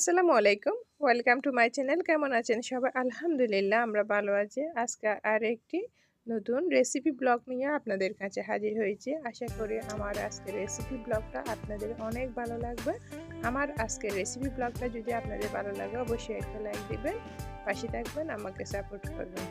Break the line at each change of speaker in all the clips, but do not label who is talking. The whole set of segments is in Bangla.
আসসালামু আলাইকুম। ওয়েলকাম টু মাই চ্যানেল কেমন আছেন সবাই? আলহামদুলিল্লাহ, আমরা ভালো আছি। আজকে আর একটি নতুন রেসিপি ব্লগ নিয়ে আপনাদের কাছে হাজির হয়েছি। আশা করি আমার আজকের রেসিপি ব্লগটা আপনাদের অনেক ভালো লাগবে। আমার আজকের রেসিপি ব্লগটা যদি আপনাদের ভালো লাগে, অবশ্যই একটা লাইক দেবেন। পাশে থাকবেন, আমাকে সাপোর্ট করবেন।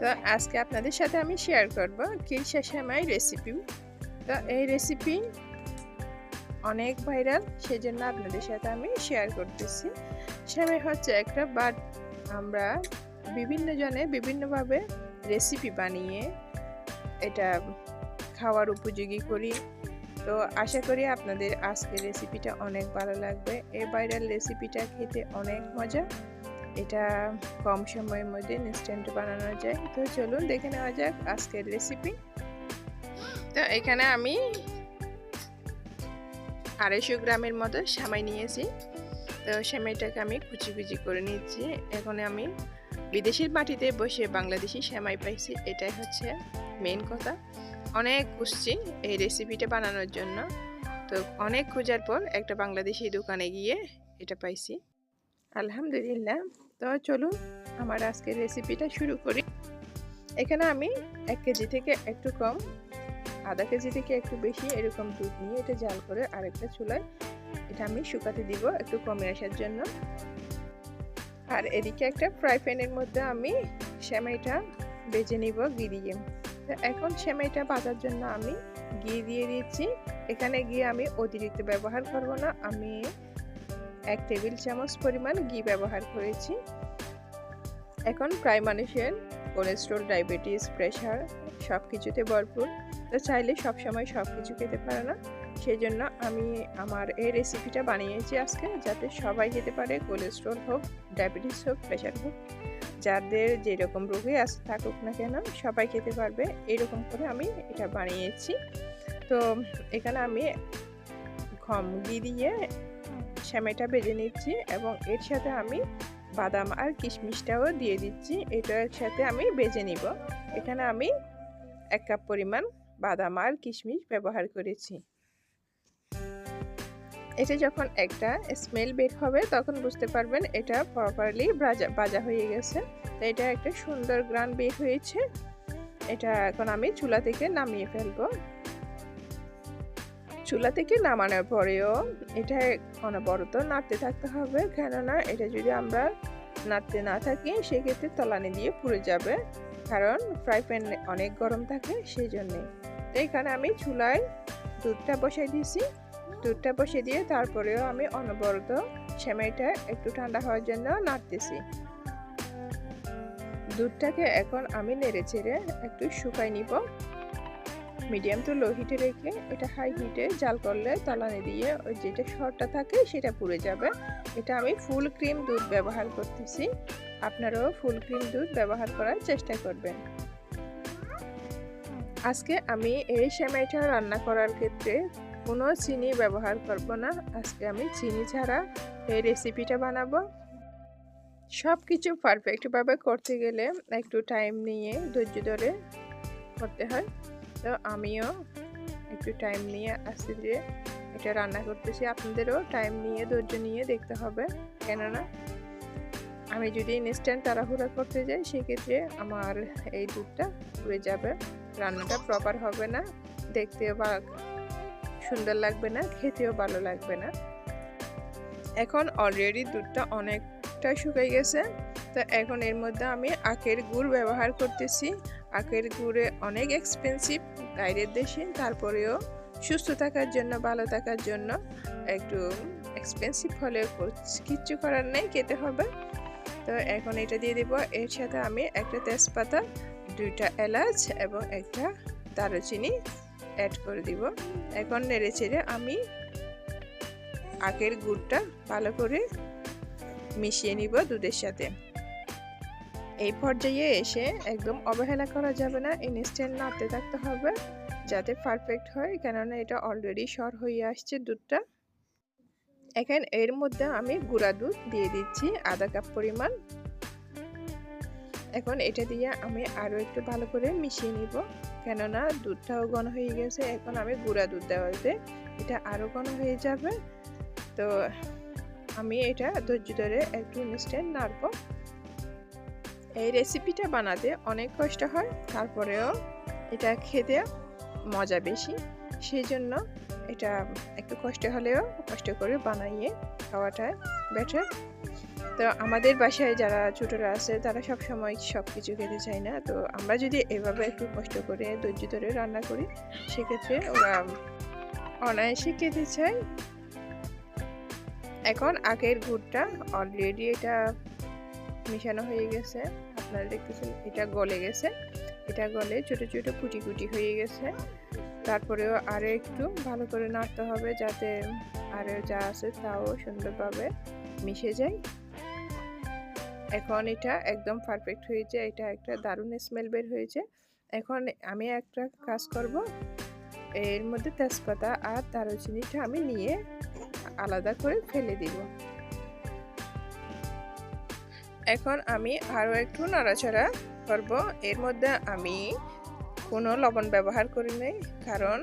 তো আজকে আপনাদের সাথে আমি শেয়ার করব। কিরসা সেমাই রেসিপি তো এই রেসিপি অনেক ভাইরাল, সেজন্য আপনাদের সাথে আমি শেয়ার করতেছি। সেমাই হচ্ছে একটা বাট আমরা বিভিন্ন জনে বিভিন্নভাবে রেসিপি বানিয়ে এটা খাওয়ার উপযোগী করি। তো আশা করি আপনাদের আজকের রেসিপিটা অনেক ভালো লাগবে। এই ভাইরাল রেসিপিটা খেতে অনেক মজা। এটা কম সময়ের মধ্যে ইনস্ট্যান্ট বানানো যায়। তো চলুন দেখে নেওয়া যাক আজকের রেসিপি তো এখানে আমি আড়াইশো গ্রামের মতো সামাই নিয়েছি। তো সেমাইটাকে আমি কুচি কুচি করে নিচ্ছি। এখন আমি বিদেশের মাটিতে বসে বাংলাদেশি সেমাই পাইছি। এটাই হচ্ছে মেন কথা। অনেক খুঁজছি এই রেসিপিটা বানানোর জন্য। তো অনেক খোঁজার পর একটা বাংলাদেশি দোকানে গিয়ে এটা পাইছি। আলহামদুলিল্লাহ। তো চলুন আমার আজকের রেসিপিটা শুরু করি। এখানে আমি এক কেজি থেকে একটু কম আধা কেজি থেকে একটু বেশি এরকম দুধ নিয়ে এটা জাল করে আরেকটা চুলায় এটা আমি শুকাতে দিব একটু কমে আসার জন্য। আর এদিকে একটা ফ্রাই প্যানের মধ্যে আমি সেমাইটা বেজে নিব ঘি দিয়ে। এখন সেমাইটা বাজার জন্য আমি ঘি দিয়ে দিচ্ছি এখানে গিয়ে আমি অতিরিক্ত ব্যবহার করব না। আমি এক টেবিল চামচ পরিমাণ ঘি ব্যবহার করেছি। এখন প্রায় মানুষের কোলেস্ট্রল, ডায়াবেটিস, প্রেশার সব কিছুতে ভরপুর। তো চাইলে সব সময় সব কিছু খেতে পারে না। সেই জন্য আমি আমার এই রেসিপিটা বানিয়েছি আজকে যাতে সবাই খেতে পারে, কোলেস্ট্রল হোক, ডায়াবেটিস হোক, প্রেশার হোক। যাদের যেরকম রোগে আস, থাকুক না কেন, সবাই খেতে পারবে। এরকম করে আমি এটা বানিয়েছি। তো এখানে আমি ঘম ঘি দিয়ে শ্যামেটা বেজে নিচ্ছি এবং এর সাথে আমি বাদাম আর কিশমিশটাও দিয়ে দিচ্ছি। এটার সাথে আমি বেজে নিব। এখানে আমি এক কাপ পরিমাণ বাদাম আর কিশমিশ ব্যবহার করেছি। এটা যখন একটা স্মেল বের হবে, তখন বুঝতে পারবেন এটা প্রপারলি ভাজা ভাজা হয়ে গেছে। তো এটা একটা সুন্দর গ্রান বের হয়েছে। এটা এখন আমি চুলা থেকে নামিয়ে ফেলব। চুলা থেকে নামানোর পরেও এটা অনবরত নাড়তে থাকতে হবে। কেননা এটা যদি আমরা নাড়তে না থাকি, সেক্ষেত্রে তলানি দিয়ে পুড়ে যাবে। কারণ ফ্রাই প্যান অনেক গরম থাকে সেই জন্যে তো এখানে আমি চুলায় দুধটা বসাই দিয়েছি। দুধটা বসে দিয়ে তারপরেও আমি অনবরত সেমাইটা একটু ঠান্ডা হওয়ার জন্য নাড়তেছি। দুধটাকে এখন আমি নেড়ে চেড়ে একটু শুকাই নিব। মিডিয়াম টু লো হিটে রেখে এটা হাই হিটে জাল করলে তলানি দিয়ে ওই যেটা শরটা থাকে সেটা পুড়ে যাবে। এটা আমি ফুল ক্রিম দুধ ব্যবহার করতেছি। আপনারাও ফুল ক্রিম দুধ ব্যবহার করার চেষ্টা করবেন। আজকে আমি এই সেমাইটা রান্না করার ক্ষেত্রে কোনো চিনি ব্যবহার করব না। আজকে আমি চিনি ছাড়া এই রেসিপিটা বানাবো। সব কিছু পারফেক্টভাবে করতে গেলে একটু টাইম নিয়ে ধৈর্য ধরে করতে হয়। তো আমিও একটু টাইম নিয়ে আস্তে যে এটা রান্না করতেছি। আপনাদেরও টাইম নিয়ে, ধৈর্য নিয়ে দেখতে হবে। কেননা আমি যদি ইনস্ট্যান্ট তাড়াহুড়া করতে যাই, সেক্ষেত্রে আমার এই দুধটা পুড়ে যাবে। রান্নাটা প্রপার হবে না, দেখতেও বা সুন্দর লাগবে না, খেতেও ভালো লাগবে না। এখন অলরেডি দুধটা অনেকটা শুকিয়ে গেছে। তো এখন এর মধ্যে আমি আখের গুড় ব্যবহার করতেছি। আখের গুড়ে অনেক এক্সপেন্সিভ বাইরের দেশে, তারপরেও সুস্থ থাকার জন্য, ভালো থাকার জন্য একটু এক্সপেন্সিভ হলেও কিচ্ছু করার নেই, খেতে হবে। তো এখন এটা দিয়ে দিব। এর সাথে আমি একটা তেজপাতা, দুইটা এলাচ এবং একটা দারুচিনি অ্যাড করে দিব। এখন নেড়ে চেড়ে আমি আখের গুড়টা ভালো করে মিশিয়ে নিব দুধের সাথে। এই পর্যায়ে এসে একদম অবহেলা করা যাবে না ইনস্ট্যান্ট নাড়তে থাকতে হবে, যাতে পারফেক্ট হয়, কেননা এটা অলরেডি সর হয়ে আসছে দুধটা। এখন এর মধ্যে আমি গুঁড়া দুধ দিয়ে দিচ্ছি, আধা কাপ পরিমাণ। এখন এটা দিয়ে আমি আরও একটু ভালো করে মিশিয়ে নিব, কেননা দুধটাও ঘন হয়ে গেছে, এখন আমি গুঁড়া দুধ দেওয়াতে এটা আরও ঘন হয়ে যাবে। তো আমি এটা ধৈর্য ধরে একটু ইনস্ট্যান্ট নাড়বো। এই রেসিপিটা বানাতে অনেক কষ্ট হয়, তারপরেও এটা খেতে মজা বেশি। সেই জন্য এটা একটু কষ্ট হলেও কষ্ট করে বানাইয়ে খাওয়াটা বেটার তো আমাদের বাসায় যারা ছোটরা আছে, তারা সব সময় সব কিছু খেতে চায় না। তো আমরা যদি এভাবে একটু কষ্ট করে ধৈর্য ধরে রান্না করি, সেক্ষেত্রে ওরা অনায়াসে খেতে চায়। এখন আগের গুড়টা অলরেডি এটা মেশানো হয়ে গেছে। আপনারা দেখতেছেন এটা গলে গেছে। এটা গলে ছোট ছোট কুটি কুটি হয়ে গেছে। তারপরেও আরও একটু ভালো করে নাড়তে হবে যাতে আরও যা আছে তাও সুন্দরভাবে মিশে যায়। এখন এটা একদম পারফেক্ট হয়েছে। এটা একটা দারুণ স্মেল বের হয়েছে। এখন আমি একটা কাজ করব। এর মধ্যে তেজপাতা আর দারুচিনিটা আমি নিয়ে আলাদা করে ফেলে দিব। এখন আমি আরও একটু নাড়াচাড়া করব। এর মধ্যে আমি কোনো লবণ ব্যবহার করি নাই, কারণ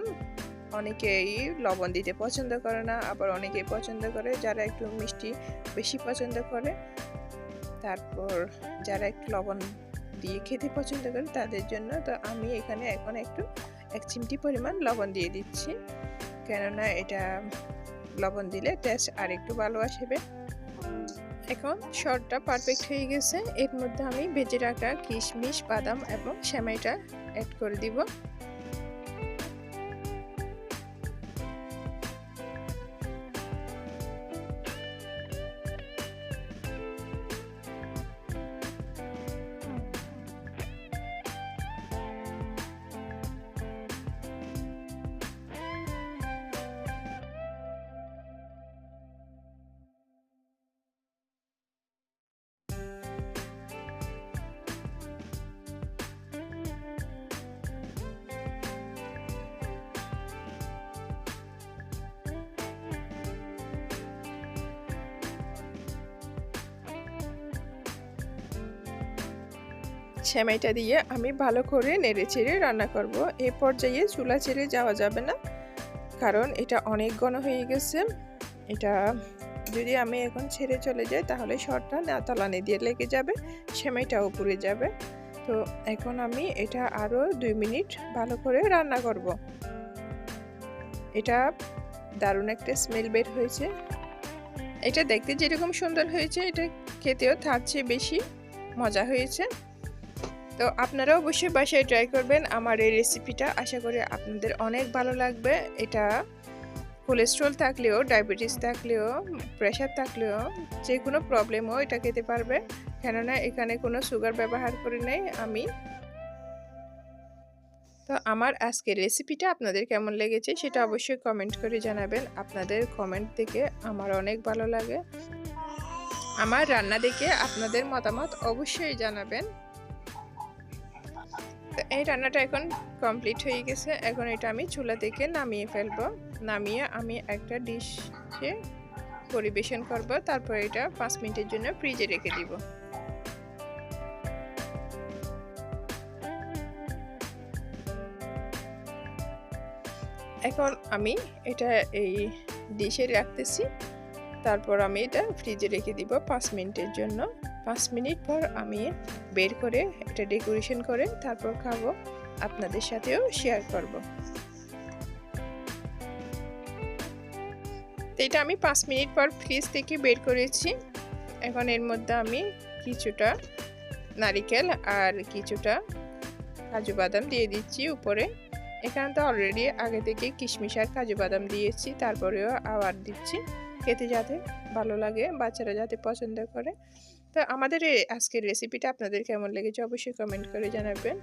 অনেকেই লবণ দিতে পছন্দ করে না, আবার অনেকেই পছন্দ করে যারা একটু মিষ্টি বেশি পছন্দ করে। তারপর যারা একটু লবণ দিয়ে খেতে পছন্দ করে তাদের জন্য তো আমি এখানে এখন একটু এক চিমটি পরিমাণ লবণ দিয়ে দিচ্ছি। কেননা এটা লবণ দিলে টেস্ট আর একটু ভালো আসবে। এখন শর্টটা পারফেক্ট হয়ে গেছে। এর মধ্যে আমি ভেজে রাখা কিশমিশ, বাদাম এবং সেমাইটা অ্যাড করে দিব। সেমাইটা দিয়ে আমি ভালো করে নেড়ে চেড়ে রান্না করব। এই পর্যায়ে চুলা ছেড়ে যাওয়া যাবে না, কারণ এটা অনেক ঘন হয়ে গেছে। এটা যদি আমি এখন ছেড়ে চলে যাই, তাহলে শরটা না তলানি দিয়ে লেগে যাবে, সেমাইটাও পুড়ে যাবে। তো এখন আমি এটা আরও দুই মিনিট ভালো করে রান্না করব। এটা দারুণ একটা স্মেল বের হয়েছে। এটা দেখতে যেরকম সুন্দর হয়েছে, এটা খেতেও চেয়ে বেশি মজা হয়েছে। তো আপনারা অবশ্যই বাসায় ট্রাই করবেন আমার এই রেসিপিটা আশা করি আপনাদের অনেক ভালো লাগবে। এটা কোলেস্ট্রল থাকলেও ডায়াবেটিস থাকলেও প্রেশার থাকলেও যে কোনো প্রবলেমও এটা খেতে পারবে। কেননা এখানে কোনো সুগার ব্যবহার করি নাই আমি। তো আমার আজকের রেসিপিটা আপনাদের কেমন লেগেছে সেটা অবশ্যই কমেন্ট করে জানাবেন। আপনাদের কমেন্ট থেকে আমার অনেক ভালো লাগে। আমার রান্না দেখে আপনাদের মতামত অবশ্যই জানাবেন। তো এই রান্নাটা এখন কমপ্লিট হয়ে গেছে। এখন এটা আমি চুলা থেকে নামিয়ে ফেলব। নামিয়ে আমি একটা ডিশে পরিবেশন করব। তারপর এটা পাঁচ মিনিটের জন্য ফ্রিজে রেখে দিব। এখন আমি এটা এই ডিশে রাখতেছি। তারপর আমি এটা ফ্রিজে রেখে দিব পাঁচ মিনিটের জন্য। পাঁচ মিনিট পর আমি বের করে এটা ডেকোরেশন করে তারপর খাব। আপনাদের সাথেও শেয়ার করব। এটা আমি পাঁচ মিনিট পর ফ্রিজ থেকে বের করেছি। এখন এর মধ্যে আমি কিছুটা নারিকেল আর কিছুটা কাজু বাদাম দিয়ে দিচ্ছি উপরে। এখানে তো অলরেডি আগে থেকে কিশমিশ আর কাজু বাদাম দিয়েছি, তারপরেও আবার দিচ্ছি। খেতে যাতে ভালো লাগে, বাচ্চারা যাতে পছন্দ করে। তো আমাদের এই আজকের রেসিপিটা আপনাদের কেমন লেগেছে অবশ্যই কমেন্ট করে জানাবেন।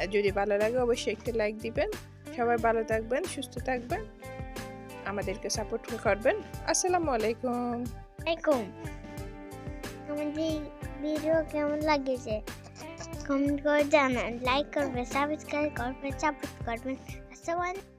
আর যদি ভালো লাগে অবশ্যই একটি লাইক দিবেন। সবাই ভালো থাকবেন, সুস্থ থাকবেন। আমাদেরকে সাপোর্ট করবেন। আসসালামু আলাইকুম।
আলাইকুম। আমাদের ভিডিও কেমন লাগেছে? কমেন্ট করে জানান। লাইক করবেন সাবস্ক্রাইব করবেন সাপোর্ট করবেন। আসসালামু